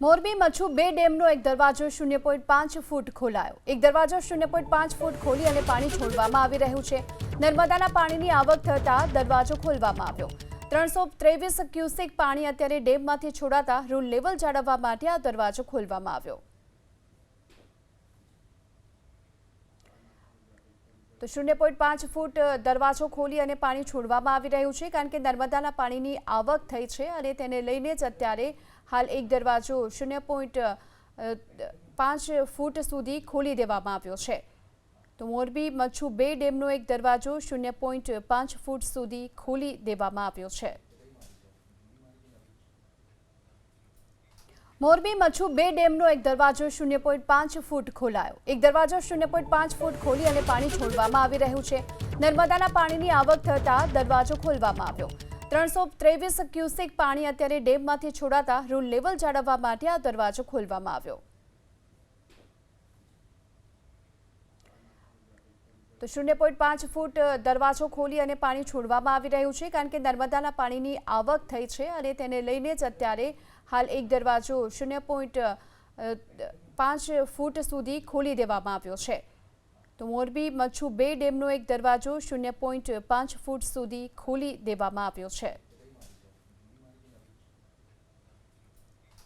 મોરબી મચ્છુ બે ડેમનો એક દરવાજો શૂન્ય પોઈન્ટ પાંચ ફૂટ ખોલાયો. એક દરવાજો શૂન્ય પોઈન્ટ પાંચ ફૂટ ખોલી અને પાણી છોડવામાં આવી રહ્યું છે. નર્મદાના પાણીની આવક થતાં દરવાજો ખોલવામાં આવ્યો. ત્રણસો ત્રેવીસ ક્યુસેક પાણી અત્યારે ડેમમાંથી છોડાતા રૂલ લેવલ જાળવવા માટે આ દરવાજો ખોલવામાં આવ્યો. તો શૂન્ય પોઈન્ટ પાંચ ફૂટ દરવાજો ખોલી અને પાણી છોડવામાં આવી રહ્યું છે કારણ કે નર્મદાના પાણીની આવક થઈ છે અને તેને લઈને જ અત્યારે હાલ એક દરવાજો શૂન્ય પોઈન્ટ પાંચ ફૂટ સુધી ખોલી દેવામાં આવ્યો છે. તો મોરબી મચ્છુ બે ડેમનો એક દરવાજો શૂન્ય પોઈન્ટ પાંચ ફૂટ સુધી ખોલી દેવામાં આવ્યો છે. મોરબી મચ્છુ બે ડેમનો એક દરવાજો શૂન્ય પોઈન્ટ પાંચ ફૂટ ખોલાયો. એક દરવાજો શૂન્ય પોઈન્ટ પાંચ ફૂટ ખોલી અને પાણી છોડવામાં આવી રહ્યું છે. નર્મદાના પાણીની આવક થતાં દરવાજો ખોલવામાં આવ્યો. ત્રણસો ત્રેવીસ ક્યુસેક પાણી અત્યારે ડેમમાંથી છોડાતા રૂલ લેવલ જાળવવા માટે આ દરવાજો ખોલવામાં આવ્યો. તો શૂન્ય પોઈન્ટ પાંચ ફૂટ દરવાજો ખોલી અને પાણી છોડવામાં આવી રહ્યું છે કારણ કે નર્મદાના પાણીની આવક થઈ છે અને તેને લઈને જ અત્યારે હાલ એક દરવાજો શૂન્ય પોઈન્ટ પાંચ ફૂટ સુધી ખોલી દેવામાં આવ્યો છે. તો મોરબી મચ્છુ બે ડેમનો એક દરવાજો શૂન્ય પોઈન્ટ પાંચ ફૂટ સુધી ખોલી દેવામાં આવ્યો છે.